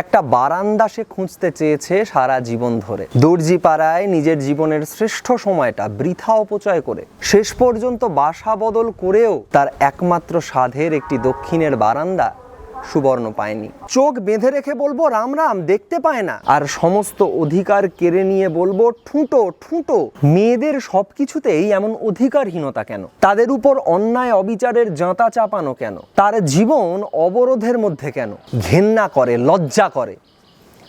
একটা বারান্দা সে খুঁজতে চেয়েছে সারা জীবন ধরে। দর্জি পাড়ায় নিজের জীবনের শ্রেষ্ঠ সময়টা বৃথা অপচয় করে। শেষ পর্যন্ত বাসা বদল করেও তার একমাত্র সাধের একটি দক্ষিণের বারান্দা সুবর্ণ পায়নি। চোখ বেঁধে রেখে বলব, রাম রাম, দেখতে পায় না। আর সমস্ত অধিকার কেড়ে নিয়ে বলব, ঠুঁটো ঠুঁটো, মেয়েদের সবকিছুতেই এমন অধিকারহীনতা কেন? তাদের উপর অন্যায় অবিচারের জাঁতা চাপানো কেন? তার জীবন অবরোধের মধ্যে কেন? ঘেন্না করে, লজ্জা করে।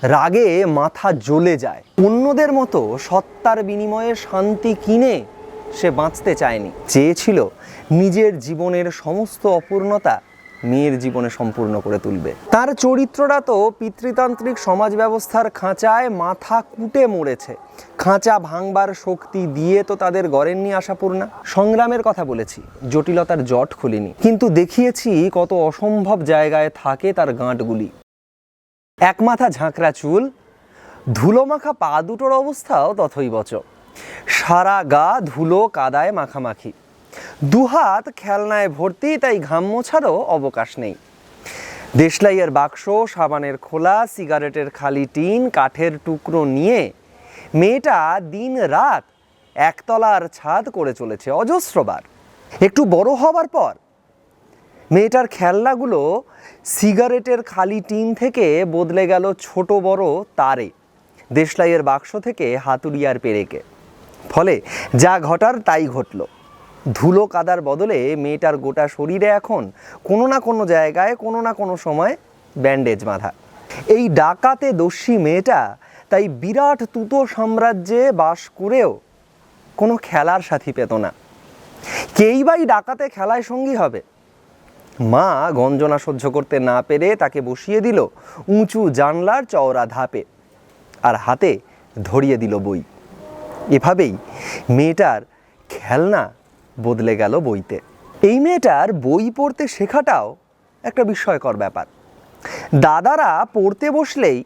রাগে মাথা জ্বলে যায়। অন্যদের মতো সত্তার বিনিময়ে শান্তি কিনে সে বাঁচতে চায়নি। চেয়েছিল নিজের জীবনের সমস্ত অপূর্ণতা মেয়ের জীবনে সম্পূর্ণ করে তুলবে। তার চরিত্রটা তো পিতৃতান্ত্রিক সমাজ ব্যবস্থার খাঁচায় মাথা কুটে মরেছে। খাঁচা ভাঙবার শক্তি দিয়ে তো তাদের গড়েননি আশাপূর্ণা। সংগ্রামের কথা বলেছি, জটিলতার জট খুলিনি। কিন্তু দেখিয়েছি কত অসম্ভব জায়গায় থাকে তার গাঁটগুলি। এক মাথা ঝাঁকড়া চুল ধুলো মাখা পা দুটোর অবস্থাও তথৈবচ। সারা গা ধুলো কাদায় মাখামাখি। দুহাত খেলনায় ভর্তি, তাই ঘাম মোছারও অবকাশ নেই। দেশলাইয়ের বাক্স, সাবানের খোলা, সিগারেটের খালি টিন, কাঠের টুকরো নিয়ে মেয়েটা দিন রাত একতলার ছাদ করে চলেছে অজস্রবার একটু বড় হবার পর মেয়েটার খেলনাগুলো সিগারেটের খালি টিন থেকে বদলে গেল ছোট বড় তারে, দেশলাইয়ের বাক্স থেকে হাতুড়িয়ার পেরেকে। ফলে যা ঘটার তাই ঘটল। ধুলো কাদার বদলে মেয়েটার গোটা শরীরে এখন কোনো না কোনো জায়গায়, কোনো না কোনো সময় ব্যান্ডেজ বাঁধা। এই ডাকাতে দস্যি মেয়েটা তাই বিরাট তুতো সাম্রাজ্যে বাস করেও কোনো খেলার সাথী পেত না। কেই বাই ডাকাতে খেলায় সঙ্গী হবে? মা গঞ্জনা সহ্য করতে না পেরে তাকে বসিয়ে দিল উঁচু জানলার চওড়া ধাপে আর হাতে ধরিয়ে দিল বই। এভাবেই মেয়েটার খেলনা বদলে গেল বইতে। এই মেয়েটার বই পড়তে শেখাটাও একটা বিস্ময়কর ব্যাপার। দাদারা পড়তে বসলেই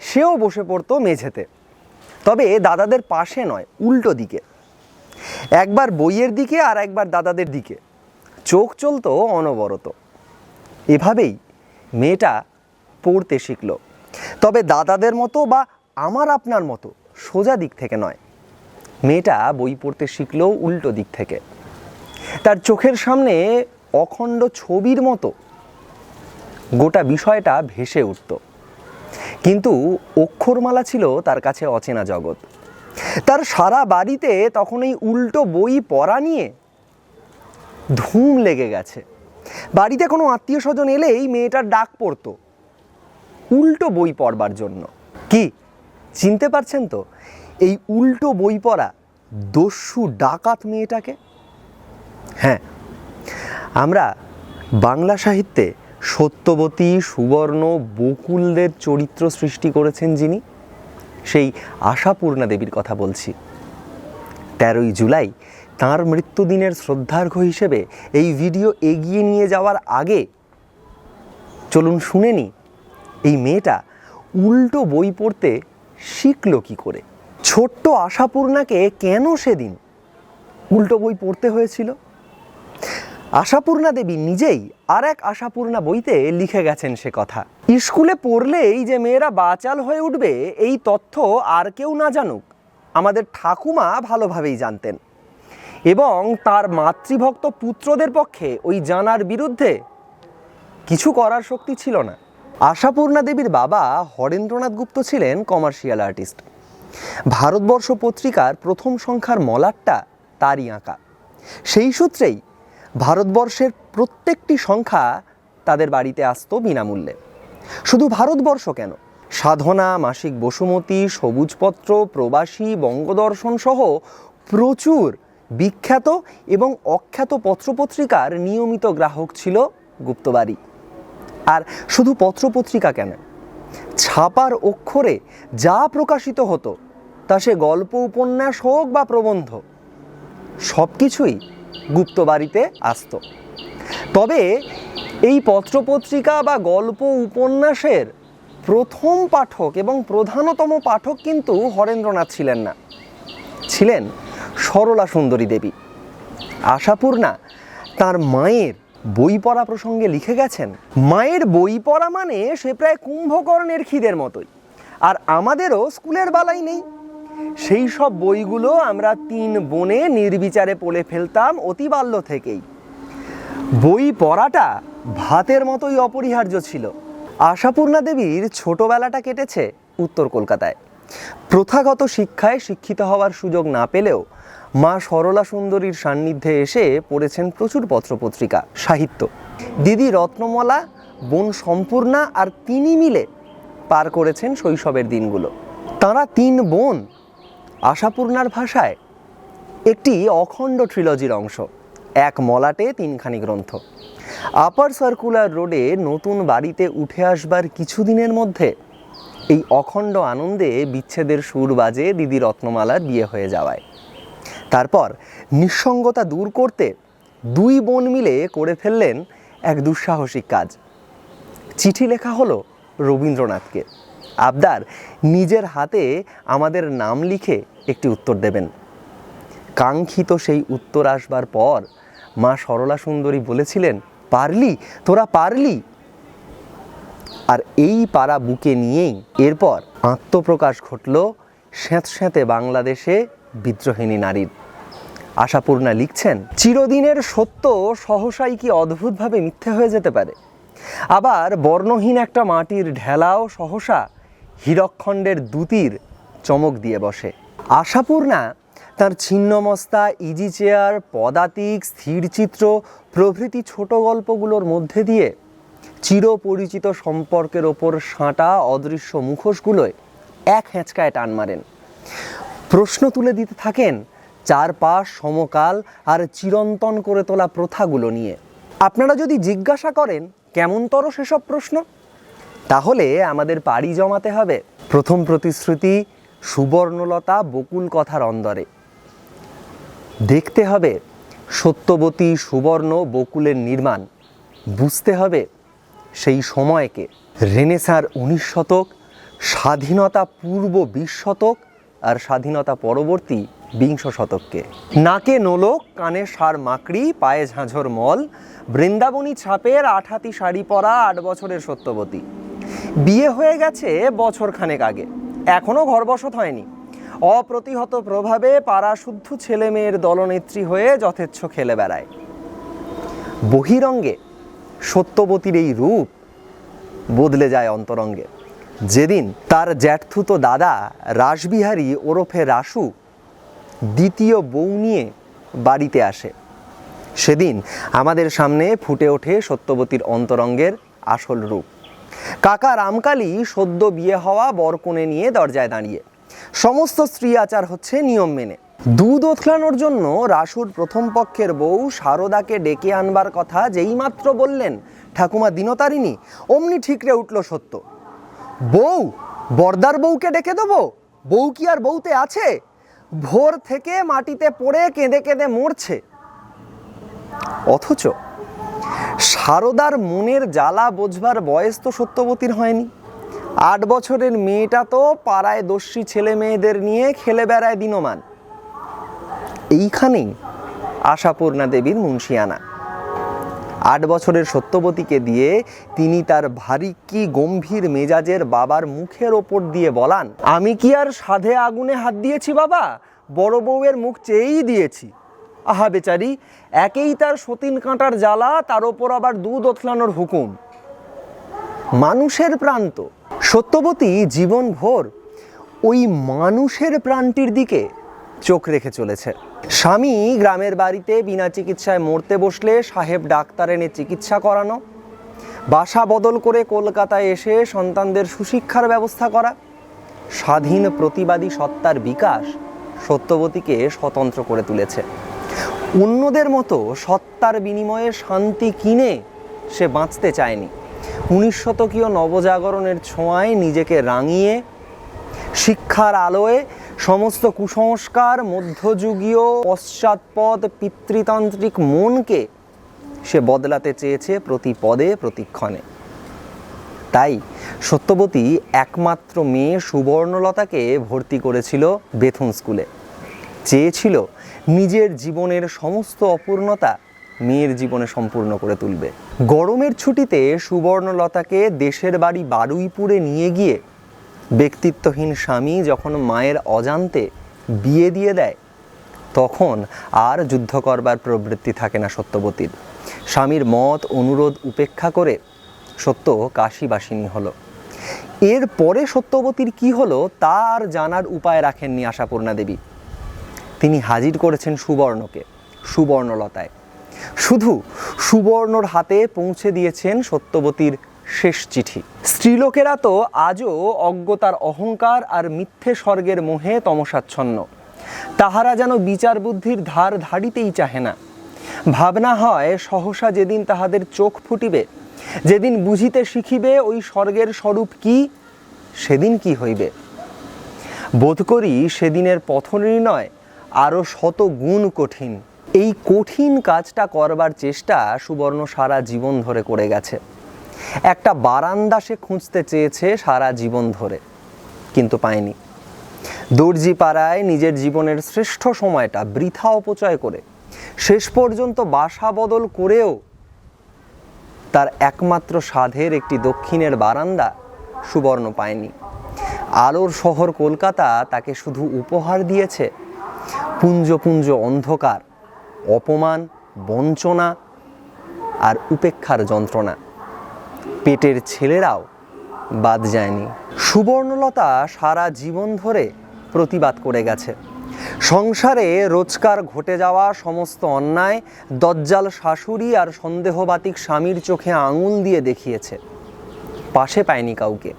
সেও বসে পড়তো মেঝেতে। তবে দাদাদের পাশে নয়, উল্টো দিকে। একবার বইয়ের দিকে আর একবার দাদাদের দিকে। চোখ চলতো অনবরত। এভাবেই মেয়েটা পড়তে শিখল। তবে দাদাদের মতো বা আমার আপনার মতো সোজা দিক থেকে নয়। মেয়েটা বই পড়তে শিখলো উল্টো দিক থেকে। তার চোখের সামনে অখণ্ড ছবির মতো গোটা বিষয়টা ভেসে উঠত। কিন্তু অক্ষরমালা ছিল তার কাছে অচেনা জগৎ। তার সারা বাড়িতে তখন এই উল্টো বই পড়া নিয়ে ধুম লেগে গেছে। বাড়িতে কোনো আত্মীয় স্বজন এলেই মেয়েটার ডাক পড়তো, উল্টো বই পড়বার জন্য। কি, চিনতে পারছেন তো? এই উল্টো বই পড়া দস্যু ডাকাত মেয়েটাকে? হ্যাঁ। আমরা বাংলা সাহিত্যে সত্যবতী, সুবর্ণ, বকুলদের চরিত্র সৃষ্টি করেছেন যিনি, সেই আশাপূর্ণা দেবীর কথা বলছি। তেরোই জুলাই তাঁর মৃত্যুদিনের শ্রদ্ধার্ঘ হিসেবে এই ভিডিও এগিয়ে নিয়ে যাওয়ার আগে, চলুন শুনে নি এই মেয়েটা উল্টো বই পড়তে শিখল কি করে? ছোট্ট আশাপূর্ণাকে কেন সেদিন উল্টো বই পড়তে হয়েছিল? আশাপূর্ণা দেবী নিজেই আর এক আশাপূর্ণা বইতে লিখে গেছেন সে কথা। স্কুলে পড়লেই যে মেয়েরা বাচাল হয়ে উঠবে, এই তথ্য আর কেউ না জানুক। আমাদের ঠাকুমা ভালোভাবেই জানতেন। এবং তার মাতৃভক্ত পুত্রদের পক্ষে ওই জানার বিরুদ্ধে কিছু করার শক্তি ছিল না। আশাপূর্ণা দেবীর বাবা হরেন্দ্রনাথ গুপ্ত ছিলেন কমার্শিয়াল আর্টিস্ট। ভারতবর্ষ পত্রিকার প্রথম সংখ্যার মলাটটা তারই আঁকা। সেই সূত্রেই ভারতবর্ষের প্রত্যেকটি সংখ্যা তাদের বাড়িতে আসতো বিনামূল্যে। শুধু ভারতবর্ষ কেন? সাধনা, মাসিক বসুমতী, সবুজপত্র, প্রবাসী, বঙ্গদর্শন সহ প্রচুর বিখ্যাত এবং অখ্যাত পত্রপত্রিকার নিয়মিত গ্রাহক ছিল গুপ্তবাড়ি। আর শুধু পত্রপত্রিকা কেন? ছাপার অক্ষরে যা প্রকাশিত হতো, তা সে গল্প, উপন্যাস হোক বা প্রবন্ধ সব কিছুই গুপ্তবাড়িতে আসত। তবে এই পত্রপত্রিকা বা গল্প উপন্যাসের প্রথম পাঠক এবং প্রধানতম পাঠক কিন্তু হরেন্দ্রনাথ ছিলেন না। ছিলেন সরলা সুন্দরী দেবী। আশাপূর্ণা তার মায়ের বই পড়া প্রসঙ্গে লিখে গেছেন, মায়ের বই পড়া মানে সে প্রায় কুম্ভকর্ণের খিদের মতোই, আর আমাদেরও স্কুলের বালাই নেই। সেই সব বইগুলো আমরা তিন বোনে নির্বিচারে পড়ে ফেলতাম অতি বাল্য থেকেই। বই পড়াটা ভাতের মতোই অপরিহার্য ছিল। আশাপূর্ণা দেবীর ছোটবেলাটা কেটেছে উত্তর কলকাতায়। প্রথাগত শিক্ষায় শিক্ষিত হওয়ার সুযোগ না পেলেও মা সরলা সুন্দরীর সান্নিধ্যে এসে পড়েছেন প্রচুর পত্রপত্রিকা, সাহিত্য। দিদি রত্নমলা, বোন সম্পূর্ণা আর তিনি মিলে পার করেছেন শৈশবের দিনগুলো। তাঁরা তিন বোন আশাপূর্ণার ভাষায় একটি অখণ্ড ট্রিলজির অংশ, এক মলাটে তিনখানি গ্রন্থ। আপার সার্কুলার রোডে নতুন বাড়িতে উঠে আসবার কিছুদিনের মধ্যে এই অখণ্ড আনন্দে বিচ্ছেদের সুর বাজে দিদি রত্নমালার বিয়ে হয়ে যাওয়ায়। তারপর নিঃসঙ্গতা দূর করতে দুই বোন মিলে করে ফেললেন এক দুঃসাহসিক কাজ। চিঠি লেখা হলো রবীন্দ্রনাথকে। আবদার, নিজের হাতে আমাদের নাম লিখে একটি উত্তর দেবেন। কাঙ্ক্ষিত সেই উত্তর আসবার পর মা সরলা সুন্দরী বলেছিলেন, পারলি, তোরা পারলি। আর এই পাড়া বুকে নিয়েই এরপর আত্মপ্রকাশ ঘটল স্যাঁতস্যাঁতে বাংলাদেশে বিদ্রোহিণী নারীর। আশাপূর্ণা লিখছেন, চিরদিনের সত্য সহসাই কি অদ্ভুতভাবে মিথ্যে হয়ে যেতে পারে? আবার বর্ণহীন একটা মাটির ঢেলাও সহসা হীরকখণ্ডের দুতির চমক দিয়ে বসে। আশাপূর্ণা তার ছিন্নমস্তা ইজি চেয়ার পদাতিক স্থিরচিত্র প্রভৃতি ছোট গল্পগুলোর মধ্যে দিয়ে চিরপরিচিত সম্পর্কের ওপর সাঁটা অদৃশ্য মুখোশগুলোয় এক হ্যাঁচকায় টান মারেন। প্রশ্ন তুলে দিতে থাকেন চারপাশ, সমকাল আর চিরন্তন করে তোলা প্রথাগুলো নিয়ে। আপনারা যদি জিজ্ঞাসা করেন, কেমনতর সেসব প্রশ্ন? তাহলে আমাদের পাড়ি জমাতে হবে। প্রথম প্রতিশ্রুতি, সুবর্ণলতা বকুল কথার অন্দরে। দেখতে হবে, সত্যবতী সুবর্ণ বকুলের নির্মাণ। বুঝতে হবে, সেই সময়কে। রেনেসার উনিশ শতক, স্বাধীনতা পূর্ব বিশ শতক আর স্বাধীনতা পরবর্তী বিংশ শতককে। নাকে নোলক কানে সার মাকড়ি, পায়ে ঝাঁঝর মল, বৃন্দাবনী ছাপের আঠাতি শাড়ি পরা আট বছরের সত্যবতী। বিয়ে হয়ে গেছে বছর খানেক আগে। এখনও ঘরবসত হয়নি। অপ্রতিহত প্রভাবে পাড়াশুদ্ধ ছেলে মেয়ের দলনেত্রী হয়ে যথেচ্ছ খেলে বেড়ায়। বহিরঙ্গে সত্যবতীর এই রূপ বদলে যায় অন্তরঙ্গে। যেদিন তার জ্যাঠথুতো দাদা রাসবিহারী ওরফে রাসু দ্বিতীয় বউ নিয়ে বাড়িতে আসে, সেদিন আমাদের সামনে ফুটে ওঠে সত্যবতীর অন্তরঙ্গের আসল রূপ। কাকা রামকালী সদ্য বিয়ে হওয়া বরকনে নিয়ে দরজায় দাঁড়িয়ে। সমস্ত স্ত্রী আচার হচ্ছে নিয়ম মেনে। দুধ ওথলানোর জন্য রাসুর প্রথম পক্ষের বউ শারদাকে ডেকে আনবার কথা যেইমাত্র বললেন, ঠাকুমা দিনতারিণী, অমনি ঠিকরে উঠল সত্য। বউ, বর্দার বউকে ডেকে দেবো? বউ কি আর বউতে আছে? ভোর থেকে মাটিতে পড়ে কেঁদে কেঁদে মরছে। অথচ সারদার মনের জ্বালা বোঝবার বয়স তো সত্যবতীর হয়নি। আট বছরের মেয়েটা তো পাড়ায় দস্যি ছেলে মেয়েদের নিয়ে খেলে বেড়ায় দিনমান। এইখানেই আশাপূর্ণা দেবীর মুন্সিয়ানা। আট বছরের সত্যবতীকে দিয়ে তিনি তার ভারী কি গম্ভীর মেজাজের বাবার মুখের ওপর দিয়ে বলান, আমি কি আর সাধে আগুনে হাত দিয়েছি বাবা? বড় বউয়ের মুখ চেয়েই দিয়েছি। আহা বেচারি একেই তার সতীন কাঁটার জ্বালা, তার ওপর আবার দুধ ওথলানোর হুকুম। মানুষের প্রান্ত সত্যবতী জীবনভর ওই মানুষের প্রাণটির দিকে চোখ রেখে চলেছে। স্বামী গ্রামের বাড়িতে বিনা চিকিৎসায় মরতে বসলে সাহেব ডাক্তার এনে চিকিৎসা করানো, বাসা বদল করে কলকাতায় এসে সন্তানদের সুশিক্ষার ব্যবস্থা করা, স্বাধীন প্রতিবাদী সত্তার বিকাশ সত্যবতীকে স্বতন্ত্র করে তুলেছে। অন্যদের মতো সত্তার বিনিময়ে শান্তি কিনে সে বাঁচতে চায়নি। উনিশ শতকীয় নবজাগরণের ছোঁয়ায় নিজেকে রাঙিয়ে, শিক্ষার আলোয় সমস্ত কুসংস্কার, মধ্যযুগীয় পশ্চাৎপদ পিতৃতান্ত্রিক মনকে সে বদলাতে চেয়েছে প্রতি পদে প্রতিক্ষণে তাই সত্যবতী একমাত্র মেয়ে সুবর্ণলতাকে ভর্তি করেছিল বেথুন স্কুলে। চেয়েছিল নিজের জীবনের সমস্ত অপূর্ণতা মেয়ের জীবনে সম্পূর্ণ করে তুলবে। গরমের ছুটিতে সুবর্ণলতাকে দেশের বাড়ি বারুইপুরে নিয়ে গিয়ে ব্যক্তিত্বহীন স্বামী যখন মায়ের অজান্তে বিয়ে দিয়ে দেয়, তখন আর যুদ্ধ করবার প্রবৃত্তি থাকে না সত্যবতীর। স্বামীর মত, অনুরোধ, উপেক্ষা করে সত্য কাশীবাসিনী হলো। এর পরে সত্যবতীর কি হলো তা আর জানার উপায় রাখেননি আশাপূর্ণা দেবী। তিনি হাজির করেছেন সুবর্ণকে, সুবর্ণলতায়। শুধু সুবর্ণর হাতে পৌঁছে দিয়েছেন সত্যবতীর শেষ চিঠি। স্ত্রীলোকেরা তো আজও অজ্ঞতার অহংকার আর মিথ্যে স্বর্গের মোহে তমসাচ্ছন্ন। তাহারা যেন বিচার বুদ্ধির ধার ধাড়িতেই চাহে না। ভাবনা হয় সহসা যেদিন তাহাদের চোখ ফুটিবে, যেদিন বুঝিতে শিখিবে ওই স্বর্গের স্বরূপ কি, সেদিন কি হইবে। বোধ করি সেদিনের পথ নির্ণয় আরও শত গুণ কঠিন। এই কঠিন কাজটা করবার চেষ্টা সুবর্ণ সারা জীবন ধরে করে গেছে। একটা বারান্দা সে খুঁজতে চেয়েছে সারা জীবন ধরে, কিন্তু পায়নি। দর্জি পাড়ায় নিজের জীবনের শ্রেষ্ঠ সময়টা বৃথা অপচয় করে, শেষ পর্যন্ত বাসা বদল করেও তার একমাত্র সাধের একটি দক্ষিণের বারান্দা সুবর্ণ পায়নি। আলোর শহর কলকাতা তাকে শুধু উপহার দিয়েছে পুঞ্জ পুঞ্জ অন্ধকার, অপমান, বঞ্চনা আর উপেক্ষার যন্ত্রণা। পেটের ছেলেরাও বাদ যায়নি। সুবর্ণলতা সারা জীবন ধরে প্রতিবাদ করে গেছে। সংসারে রোজকার ঘটে যাওয়া সমস্ত অন্যায় দজ্জাল শাশুড়ি আর সন্দেহবাতিক স্বামীর চোখে আঙুল দিয়ে দেখিয়েছে। পাশে পায়নি কাউকে।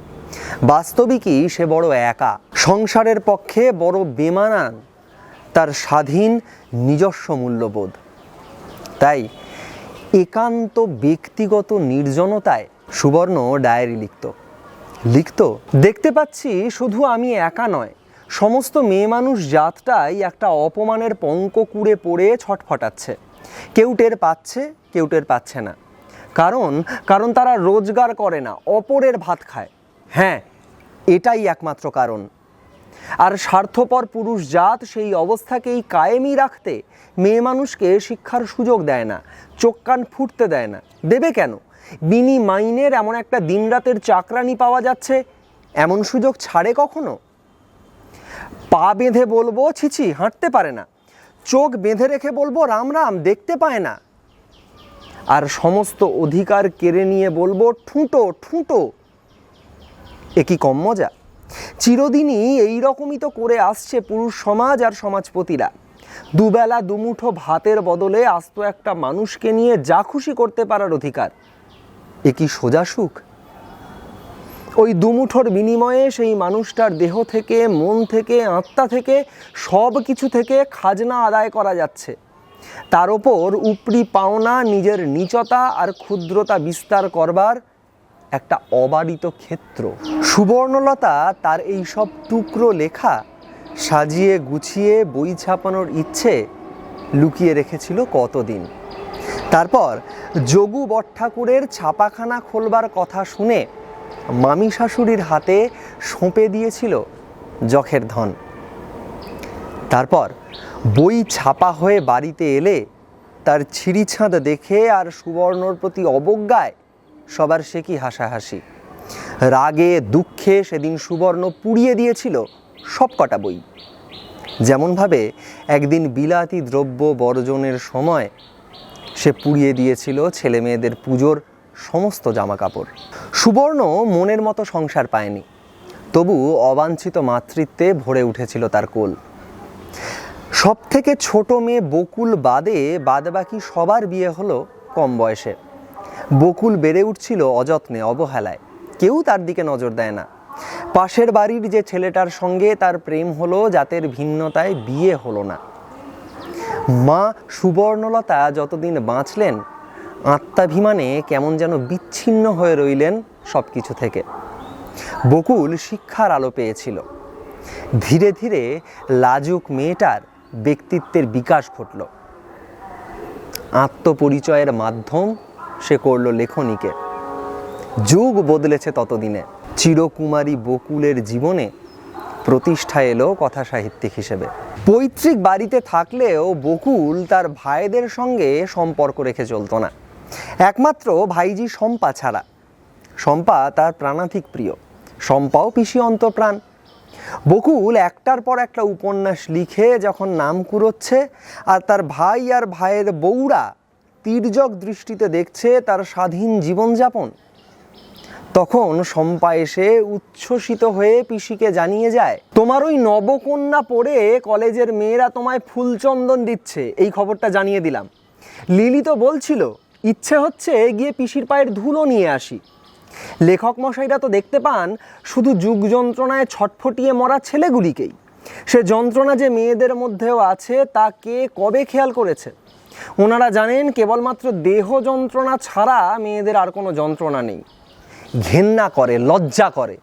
বাস্তবিকই সে বড় একা। সংসারের পক্ষে বড় বেমানান তার স্বাধীন নিজস্ব মূল্যবোধ। তাই একান্ত ব্যক্তিগত নির্জনতায় সুবর্ণ ডায়েরি লিখত। লিখত, দেখতে পাচ্ছি শুধু আমি একা নয়, সমস্ত মেয়ে মানুষ জাতটাই একটা অপমানের পঙ্ক কুড়ে পড়ে ছটফটাচ্ছে। কেউ টের পাচ্ছে, কেউ টের পাচ্ছে না। কারণ কারণ তারা রোজগার করে না, অপরের ভাত খায়। হ্যাঁ এটাই একমাত্র কারণ। আর স্বার্থপর পুরুষ জাত সেই অবস্থাকেই কায়েমি রাখতে মেয়ে মানুষকে শিক্ষার সুযোগ দেয় না, চোখ কান ফুটতে দেয় না। দেবে কেন? বিনি মাইনের এমন একটা দিনরাতের চাকরানি পাওয়া যাচ্ছে, এমন সুযোগ ছাড়ে কখনো? পা বেঁধে বলব ছিছি হাঁটতে পারে না। চোখ বেঁধে রেখে বলব, রাম রাম, দেখতে পায় না। আর সমস্ত অধিকার কেড়ে নিয়ে বলব, ঠুঁটো ঠুঁটো, এ কি কম মজা? চিরদিনই এই রকমই তো করে আসছে পুরুষ সমাজ আর সমাজপতিরা। দুবেলা দুমুঠো ভাতের বদলে আস্ত একটা মানুষকে নিয়ে যা খুশি করতে পারার অধিকার, এ কি সোজা সুখ? ওই দুমুঠোর বিনিময়ে সেই মানুষটার দেহ থেকে, মন থেকে, আত্মা থেকে, সব কিছু থেকে খাজনা আদায় করা যাচ্ছে। তার ওপর উপরি পাওনা নিজের নিচতা আর ক্ষুদ্রতা বিস্তার করবার একটা অবারিত ক্ষেত্র। সুবর্ণলতা তার এই সব টুকরো লেখা সাজিয়ে গুছিয়ে বই ছাপানোর ইচ্ছে লুকিয়ে রেখেছিল কতদিন। তারপর যোগু বটঠাকুরের ছাপাখানা খোলবার কথা শুনে মামি শাশুড়ির হাতে সঁপে দিয়েছিল যখের ধন। তারপর বই ছাপা হয়ে বাড়িতে এলে তার ছিঁড়িছাঁদ দেখে আর সুবর্ণর প্রতি অবজ্ঞায় সবার সে কি হাসাহাসি? রাগে, দুঃখে সেদিন সুবর্ণ পুড়িয়ে দিয়েছিল সব কটা বই। যেমনভাবে একদিন বিলাতি দ্রব্য বর্জনের সময় সে পুড়িয়ে দিয়েছিল ছেলে মেয়েদের পুজোর সমস্ত জামা কাপড় সুবর্ণ মনের মতো সংসার পায়নি, তবু অবাঞ্ছিত মাতৃত্বে ভরে উঠেছিল তার কোল। সব থেকে ছোট মেয়ে বকুল বাদে বাদবাকি সবার বিয়ে হলো কম বয়সে। বকুল বেড়ে উঠছিল অযত্নে অবহেলায়। কেউ তার দিকে নজর দেয় না। পাশের বাড়ির যে ছেলেটার সঙ্গে তার প্রেম হলো, জাতের ভিন্নতায় বিয়ে হলো না। মা সুবর্ণলতা যতদিন বাঁচলেন, আত্মাভিমানে কেমন যেন বিচ্ছিন্ন হয়ে রইলেন সব কিছু থেকে। বকুল শিক্ষার আলো পেয়েছিল। ধীরে ধীরে লাজুক মেয়েটার ব্যক্তিত্বের বিকাশ ঘটল। আত্মপরিচয়ের মাধ্যম সে করল লেখনীকে। যুগ বদলেছে ততদিনে। চিরকুমারী বকুলের জীবনে প্রতিষ্ঠা এলো কথা সাহিত্যিক হিসেবে। পৈতৃক বাড়িতে থাকলেও বকুল তার ভাইদের সঙ্গে সম্পর্ক রেখে চলতো না। একমাত্র ভাইজি শম্পা ছাড়া। শম্পা তার প্রাণাধিক প্রিয়। শম্পাও পিসি অন্তপ্রাণ। বকুল একটার পর একটা উপন্যাস লিখে যখন নাম কুড়োচ্ছে আর তার ভাই আর ভাইয়ের বউরা তির্যক দৃষ্টিতে দেখছে তার স্বাধীন জীবনযাপন। তখন শম্পা এসে উচ্ছ্বসিত হয়ে পিসিকে জানিয়ে যায়, তোমার ওই নবকন্যা পড়ে কলেজের মেয়েরা তোমায় ফুলচন্দন দিচ্ছে। এই খবরটা জানিয়ে দিলাম। লিলি তো বলছিল, ইচ্ছে হচ্ছে গিয়ে পিসির পায়ের ধুলো নিয়ে আসি। লেখক মশাইরা তো দেখতে পান, শুধু যুগ যন্ত্রণায় ছটফটিয়ে মরা ছেলেগুলিকেই। সে যন্ত্রণা যে মেয়েদের মধ্যেও আছে, তা কে কবে খেয়াল করেছে? ওনারা জানেন কেবলমাত্র দেহ যন্ত্রণা ছাড়া মেয়েদের আর কোনো যন্ত্রণা নেই। ঘেন্না করে, লজ্জা করে।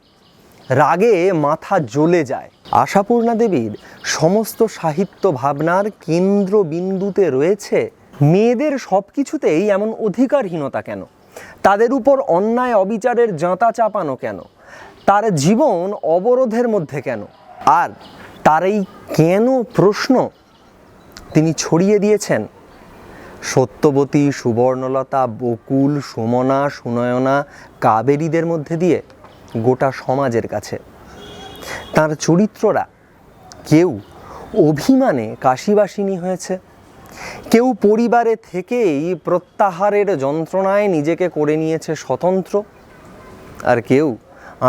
রাগে মাথা জ্বলে যায়। আশাপূর্ণা দেবীর সমস্ত সাহিত্য ভাবনার কেন্দ্রবিন্দুতে রয়েছে মেয়েদের সব কিছুতেই এমন অধিকারহীনতা কেন? তাদের উপর অন্যায় অবিচারের জাঁতা চাপানো কেন? তার জীবন অবরোধের মধ্যে কেন? আর তার এই কেন প্রশ্ন তিনি ছড়িয়ে দিয়েছেন সত্যবতী সুবর্ণলতা, বকুল, সুমনা, সুনয়না, কাবেরীদের মধ্যে দিয়ে গোটা সমাজের কাছে। তার চরিত্ররা কেউ অভিমানে কাশিবাসিনী হয়েছে, কেউ পরিবারে থেকেই প্রত্যাহারের যন্ত্রণায় নিজেকে করে নিয়েছে স্বতন্ত্র, আর কেউ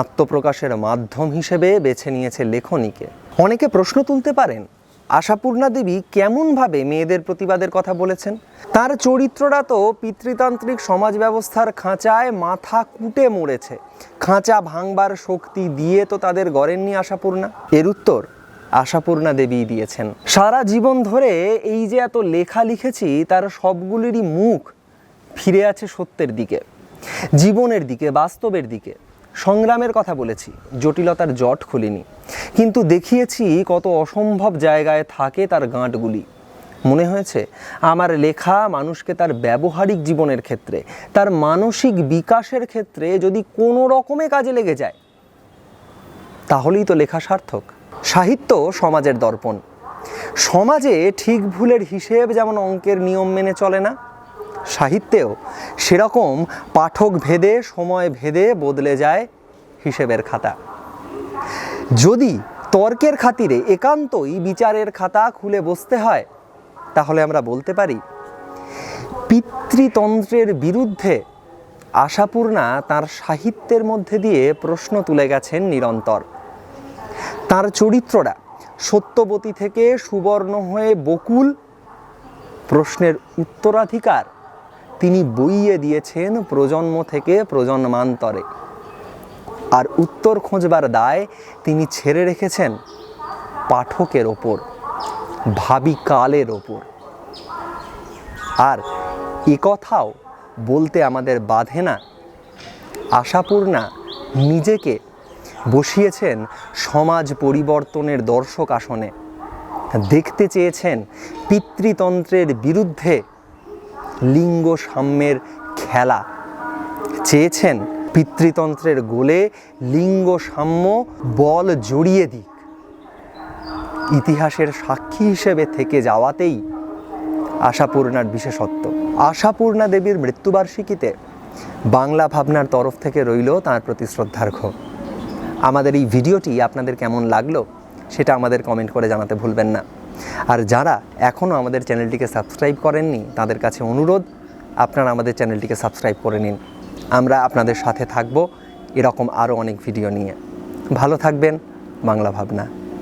আত্মপ্রকাশের মাধ্যম হিসেবে বেছে নিয়েছে লেখনীকে। অনেকে প্রশ্ন তুলতে পারেন আশাপূর্ণা দেবী কেমনভাবে মেয়েদের প্রতিবাদের কথা বলেছেন? তার চরিত্ররা তো পিতৃতান্ত্রিক সমাজ ব্যবস্থার খাঁচায় মাথা কুটে মরেছে। খাঁচা ভাঙবার শক্তি দিয়ে তো তাদের গড়েননি আশাপূর্ণা। এর উত্তর আশাপূর্ণা দেবী দিয়েছেন। সারা জীবন ধরে এই যে এত লেখা লিখেছি, তার সবগুলিরই মুখ ফিরে আছে সত্যের দিকে, জীবনের দিকে, বাস্তবের দিকে। সংগ্রামের কথা বলেছি, জটিলতার জট খুলিনি। কিন্তু দেখিয়েছি কত অসম্ভব জায়গায় থাকে তার গাঁটগুলি। মনে হয়েছে, আমার লেখা মানুষকে তার ব্যবহারিক জীবনের ক্ষেত্রে, তার মানসিক বিকাশের ক্ষেত্রে যদি কোনো রকমে কাজে লেগে যায়, তাহলেই তো লেখা সার্থক। সাহিত্য সমাজের দর্পণ। সমাজে ঠিক ভুলের হিসেব যেমন অঙ্কের নিয়ম মেনে চলে না, সাহিত্যেও সেরকম পাঠক ভেদে, সময় ভেদে বদলে যায় হিসেবের খাতা। যদি তর্কের খাতিরে একান্তই বিচারের খাতা খুলে বসতে হয়, তাহলে আমরা বলতে পারি, পিতৃতন্ত্রের বিরুদ্ধে আশাপূর্ণা তার সাহিত্যের মধ্যে দিয়ে প্রশ্ন তুলে গেছেন নিরন্তর। তার চরিত্ররা সত্যবতী থেকে সুবর্ণ হয়ে বকুল, প্রশ্নের উত্তরাধিকার তিনি বইয়ে দিয়েছেন প্রজন্ম থেকে প্রজন্মান্তরে। আর উত্তর খোঁজবার দায় তিনি ছেড়ে রেখেছেন পাঠকের ওপর, ভাবি কালের ওপর। আর এ কথাও বলতে আমাদের বাধে না, আশাপূর্ণা নিজেকে বসিয়েছেন সমাজ পরিবর্তনের দর্শক আসনে। দেখতে চেয়েছেন পিতৃতন্ত্রের বিরুদ্ধে লিঙ্গ সাম্যের খেলা। চেয়েছেন পিতৃতন্ত্রের গোলে লিঙ্গ সাম্য বল জড়িয়ে দিক। ইতিহাসের সাক্ষী হিসেবে থেকে যাওয়াতেই আশাপূর্ণার বিশেষত্ব। আশাপূর্ণা দেবীর মৃত্যুবার্ষিকীতে বাংলা ভাবনার তরফ থেকে রইল তার প্রতি শ্রদ্ধার্ঘ্য আমাদের এই ভিডিওটি আপনাদের কেমন লাগল সেটা আমাদের কমেন্ট করে জানাতে ভুলবেন না। আর যারা এখনও আমাদের চ্যানেলটিকে সাবস্ক্রাইব করেননি, তাদের কাছে অনুরোধ, আপনারা আমাদের চ্যানেলটিকে সাবস্ক্রাইব করে নিন। আমরা আপনাদের সাথে থাকব। এরকম আরও অনেক ভিডিও নিয়ে। ভালো থাকবেন বাংলা ভাবনা।